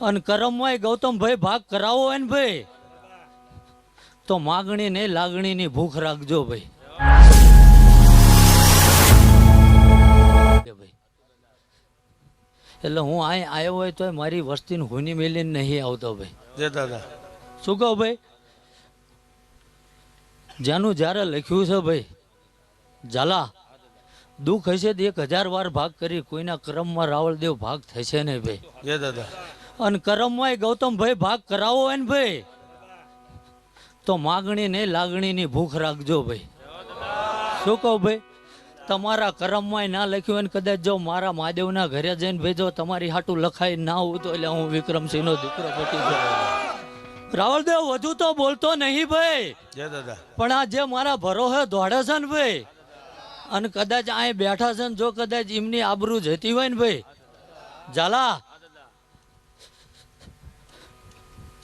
અને કરમમાં ગૌતમભાઈ ભાગ કરાવો હોય ને ભાઈ. તો માગણી ને લાગણીની ભૂખ રાખજો ભાઈ. એટલે હું અહીં આવ્યો હોય તો મારી વસ્તીને હુની મેલીને નહીં આવતો ભાઈ. દાદા. શું કહો ભાઈ? જેનું જ્યારે લખ્યું છે ભાઈ ઝાલા દુઃખ હશે તો એક હજાર વાર ભાગ કરી કોઈના કરમમાં રાવળદેવ ભાગ થશે નહીં ભાઈ. દાદા. અને કરમમાં ગૌતમભાઈ ભાગ કરાવો હોય ને ભાઈ. તો માગણી ને લાગણીની ભૂખ રાખજો ભાઈ. શું કહું ભાઈ? તમારા કરમમાં ના લખ્યું હોય ને કદાચ જો મારા મહાદેવના ઘરે જઈને ભાઈ જો તમારી હાટું લખાઈ ના હોય તો એટલે હું વિક્રમસિંહનો દીકરો પટી ગયો રાવળદેવ વધુ તો બોલતો નહીં ભાઈ. જય દાદા. પણ આ જે મારા ભરોસે દોડે છે ને ભાઈ અને કદાચ અહીં બેઠા છે ને જો કદાચ એમની આબરૂ જતી હોય ને ભાઈ. ઝાલા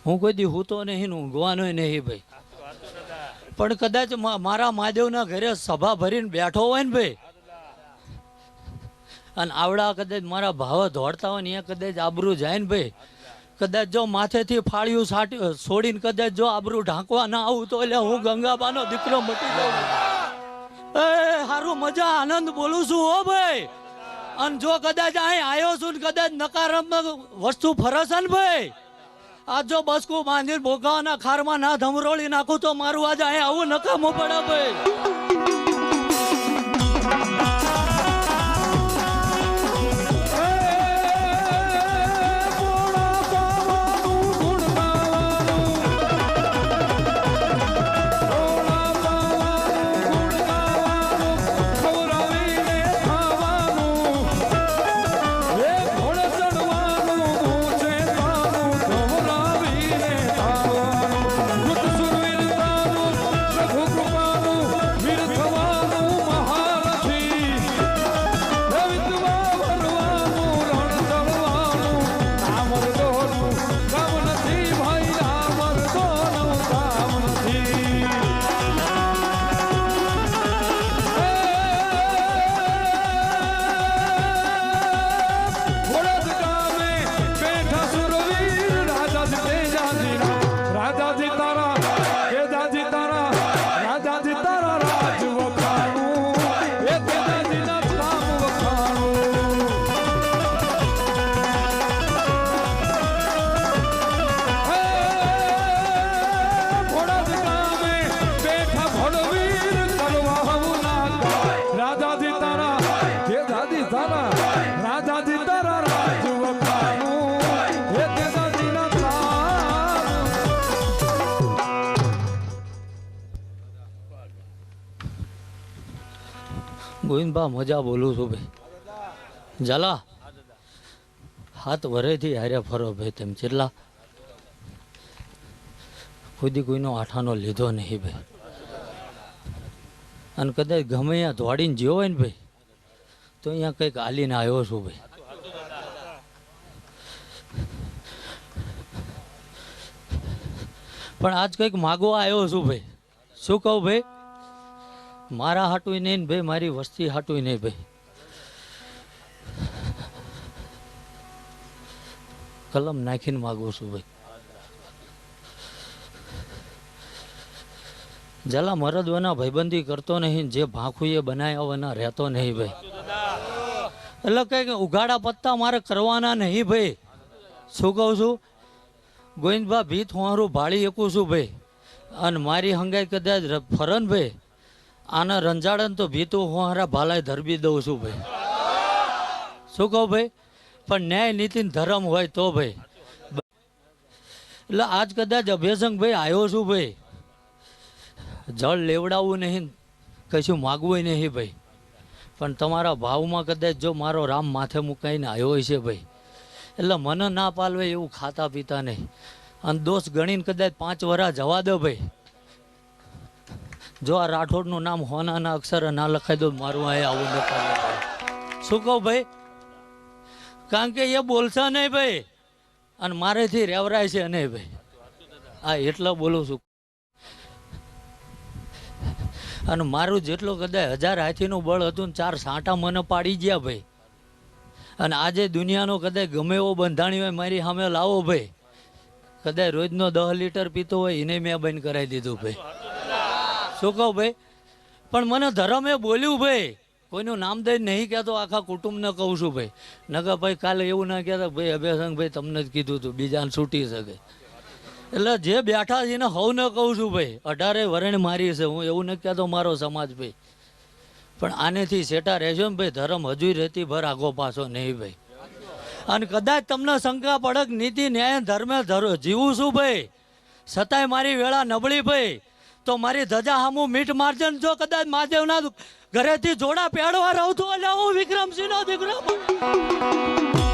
હું કોઈ દી હું તો નહીં ઊંઘવાનો નહીં ભાઈ. પણ કદાચ મારા મહાદેવના ઘરે સભા ભરીને બેઠો હોય ને ભાઈ. અને આવડા કદાચ મારા ભાવ દોડતા હોય ને અહીંયા કદાચ આબરૂ જાય ને ભાઈ. કદાચ જો માથેથી ફાળ્યું સાટી છોડીને કદાચ જો આબરું ઢાંકવા ના આવું તો એટલે હું ગંગાબાનો દીકરો મટી જાઉં. એ, હારું મજા, આનંદ બોલું છું હો ભાઈ. અને જો કદાચ અહીં આવ્યો છું ને કદાચ નકારાત્મક વસ્તુ ફરસ ને ભાઈ. આ જો બસકું બાંધીને ભોગાવાના ખારમાં ના ધમરોળી નાખું તો મારું આજ અહીંયા આવું નકામું પડે ભાઈ. ગોવિંદબા મજા બોલું છું ભાઈ. ઝાલા. હાથ વરેથી હારે ફરો ભાઈ તેમ. જેટલા ખુદી કોઈનો આઠાનો લીધો નહીં ભાઈ. અને કદાચ ગમે અહીંયા ધોડીને જ્યો હોય ને ભાઈ, તો અહીંયા કંઈક હાલીને આવ્યો છું ભાઈ. પણ આજ કંઈક માગવા આવ્યો છું ભાઈ. શું કહું ભાઈ? મારા હાટું નહીં ભાઈ, મારી વસ્તી હાટું નહીં ભાઈ. કલમ નાખીને માગું છું ભાઈ. જલા મરદવાના ભાઈબંધી કરતો નહીં, જે ભાખુએ બનાવ્યાવાના રહેતો નહીં ભાઈ. એટલે કંઈક ઉઘાડા પત્તા મારે કરવાના નહીં ભાઈ. શું કહું છું? ગોવિંદભા, ભીત હું ભાળી શકું છું ભાઈ. અને મારી હંગાઈ કદાચ ફરન ભાઈ. આના રંજાડન તો ભીતું હું હારા ભાલાય ધરબી દઉં છું ભાઈ. શું કહું ભાઈ? પણ ન્યાય નીતિ ધર્મ હોય તો ભાઈ. એટલે આજ કદાચ અભ્યસંગ ભાઈ આવ્યો છું ભાઈ. જળ લેવડાવવું નહીં, કશું માગવું નહીં ભાઈ. પણ તમારા ભાવમાં કદાચ જો મારો રામ માથે મુકાઈને આવ્યો હોય છે ભાઈ. એટલે મને ના પાલવે એવું ખાતા પીતા નહીં. અને દોષ ગણીને કદાચ પાંચ વરા જવા દો ભાઈ. જો આ રાઠોડનું નામ હોનાના અક્ષરે ના લખાઈ દો મારું અહીં આવું ન શું કહું ભાઈ? કારણ કે એ બોલશે નહીં ભાઈ. અને મારેથી રેવરાય છે નહીં ભાઈ. હા, એટલો બોલું છું. અને મારું જેટલું કદાચ હજાર હાથીનું બળ હતું ને ચાર સાંટા મને પાડી ગયા ભાઈ. અને આજે દુનિયાનો કદાચ ગમે એવો બંધાણી હોય મારી સામે લાવો ભાઈ. કદાચ રોજનો દસ લીટર પીતો હોય, એને મેં બંધ કરાવી દીધું ભાઈ. શું કહું ભાઈ? પણ મને ધર્મે બોલ્યું ભાઈ. કોઈનું નામ દઈને નહીં કહેતો, આખા કુટુંબને કહું છું ભાઈ. નકર ભાઈ કાલે એવું ના કહેતા, ભાઈ, અભ્યાસંગ ભાઈ, તમને જ કીધું હતું બીજાને છૂટી શકે. એટલે જે બેઠા છે એને હવને કહું છું ભાઈ. અઢારે વરણ મારી છે, હું એવું નથી કહેતો મારો સમાજ ભાઈ. પણ આનેથી સેટા રહેશો ને ભાઈ, ધર્મ હજુ રહેતી ભર આગો પાછો નહીં ભાઈ. અને કદાચ તમને શંકા પડક નીતિ ન્યાય ધર્મે ધરો, જીવું છું ભાઈ? છતાંય મારી વેળા નબળી ભાઈ. તો મારી ધજા હામું મીઠ માર્જન જો કદાચ મહાદેવના ઘરેથી જોડા પેડવા રહું છું એટલે હું વિક્રમસિંહનો દીકરો.